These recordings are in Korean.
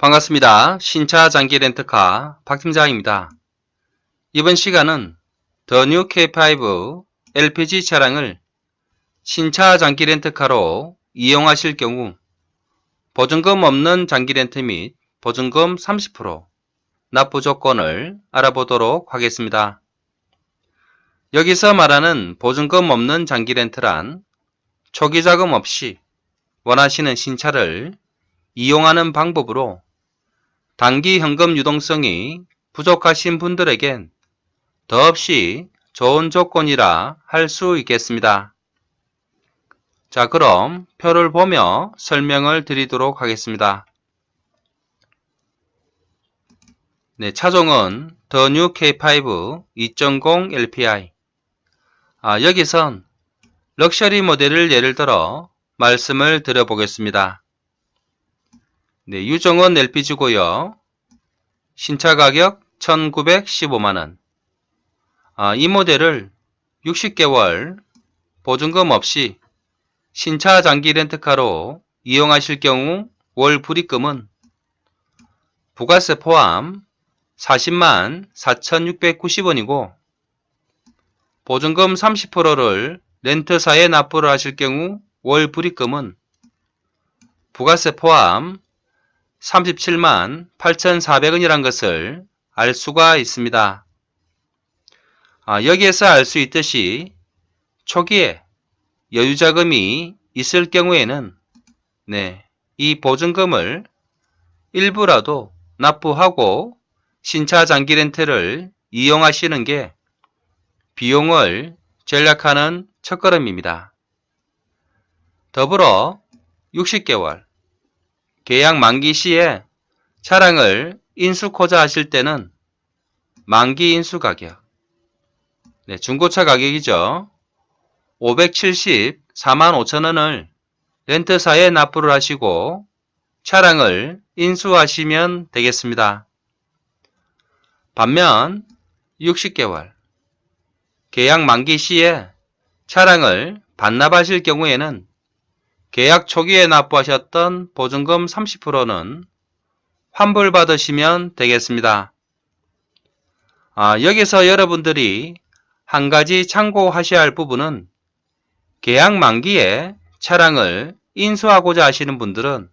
반갑습니다. 신차 장기 렌트카 박 팀장입니다. 이번 시간은 더 뉴 K5 LPG 차량을 신차 장기 렌트카로 이용하실 경우 보증금 없는 장기 렌트 및 보증금 30% 납부 조건을 알아보도록 하겠습니다. 여기서 말하는 보증금 없는 장기 렌트란 초기 자금 없이 원하시는 신차를 이용하는 방법으로 단기 현금 유동성이 부족하신 분들에겐 더없이 좋은 조건이라 할 수 있겠습니다. 자, 그럼 표를 보며 설명을 드리도록 하겠습니다. 네, 차종은 더 뉴 K5 2.0 LPI. 아, 여기선 럭셔리 모델을 예를 들어 말씀을 드려보겠습니다. 네, 유정원 LPG고요. 신차 가격 1915만원. 아, 이 모델을 60개월 보증금 없이 신차 장기 렌트카로 이용하실 경우 월 불입금은 부가세 포함 40만 4,690원이고 보증금 30%를 렌트사에 납부를 하실 경우 월 불입금은 부가세 포함 37만 8,400원이란 것을 알 수가 있습니다. 아, 여기에서 알 수 있듯이 초기에 여유자금이 있을 경우에는 네, 이 보증금을 일부라도 납부하고 신차 장기 렌트를 이용하시는 게 비용을 절약하는 첫걸음입니다. 더불어 60개월 계약 만기 시에 차량을 인수코자 하실 때는 만기 인수 가격 네, 중고차 가격이죠. 574만 5천원을 렌트사에 납부를 하시고 차량을 인수하시면 되겠습니다. 반면 60개월 계약 만기 시에 차량을 반납하실 경우에는 계약 초기에 납부하셨던 보증금 30%는 환불받으시면 되겠습니다. 아, 여기서 여러분들이 한 가지 참고하셔야 할 부분은 계약 만기에 차량을 인수하고자 하시는 분들은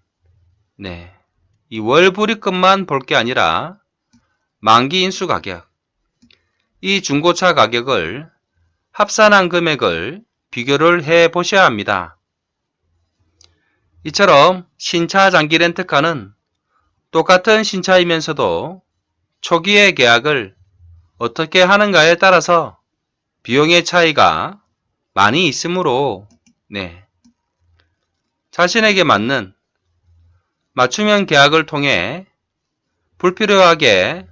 네, 이 월불입금만 볼 게 아니라 만기 인수 가격, 이 중고차 가격을 합산한 금액을 비교를 해 보셔야 합니다. 이처럼 신차 장기 렌트카는 똑같은 신차이면서도 초기의 계약을 어떻게 하는가에 따라서 비용의 차이가 많이 있으므로 네. 자신에게 맞는 맞춤형 계약을 통해 불필요하게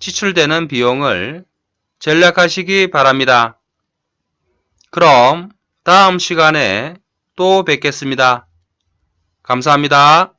지출되는 비용을 전략하시기 바랍니다. 그럼 다음 시간에 또 뵙겠습니다. 감사합니다.